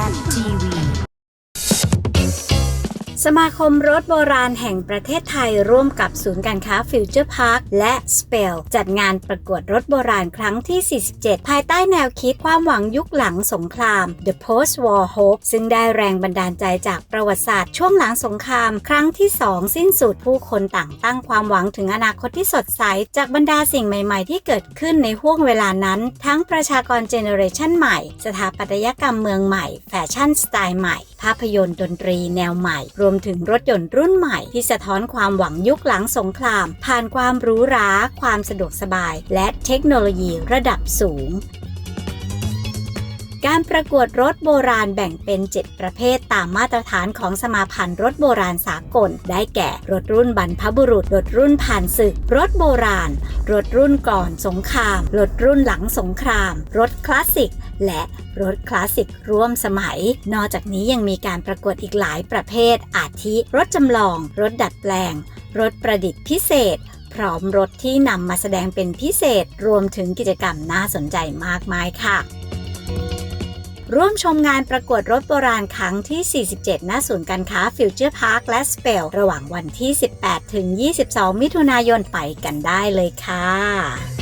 Sally TV. สมาคมรถโบราณแห่งประเทศไทยร่วมกับศูนย์การค้าฟิวเจอร์พาร์คและ Spell จัดงานประกวดรถโบราณครั้งที่ 47 ภายใต้แนวคิดความหวังยุคหลังสงคราม The Post-War Hope ซึ่งได้แรงบันดาลใจจากประวัติศาสตร์ช่วงหลังสงคราม ครั้งที่ 2 สิ้นสุดผู้คนต่างตั้งความหวังถึงอนาคตที่สดใส จากบรรดาสิ่งใหม่ ๆ ที่เกิดขึ้นในห่วงเวลานั้น ทั้งประชากรเจเนอเรชันใหม่ สถาปัตยกรรมเมืองใหม่ แฟชั่นสไตล์ใหม่ ภาพยนตร์ดนตรีแนวใหม่รวมถึงรถยนต์รุ่นใหม่ที่สะท้อนความหวังยุคหลังสงคราม ผ่านความหรูหรา ความสะดวกสบาย และเทคโนโลยีระดับสูงการประกวดรถโบราณแบ่งเป็น 7 ประเภทตามมาตรฐานของสมาพันธ์รถโบราณสากล ได้แก่ รถรุ่นบรรพบุรุษ รถรุ่นผ่านศึก รถโบราณ รถรุ่นก่อนสงคราม รถรุ่นหลังสงคราม รถคลาสสิก และรถคลาสสิกร่วมสมัย นอกจากนี้ยังมีการประกวดอีกหลายประเภท อาทิรถจำลอง รถดัดแปลง รถประดิษฐ์พิเศษ พร้อมรถที่นำมาแสดงเป็นพิเศษ รวมถึงกิจกรรมน่าสนใจมากมายค่ะร่วมชมงานประกวดรถโบราณครั้งที่ 47 ณ ศูนย์การค้าฟิวเจอร์พาร์คและสเปลระหว่างวันที่ 18 ถึง 22 มิถุนายนไปกันได้เลยค่ะ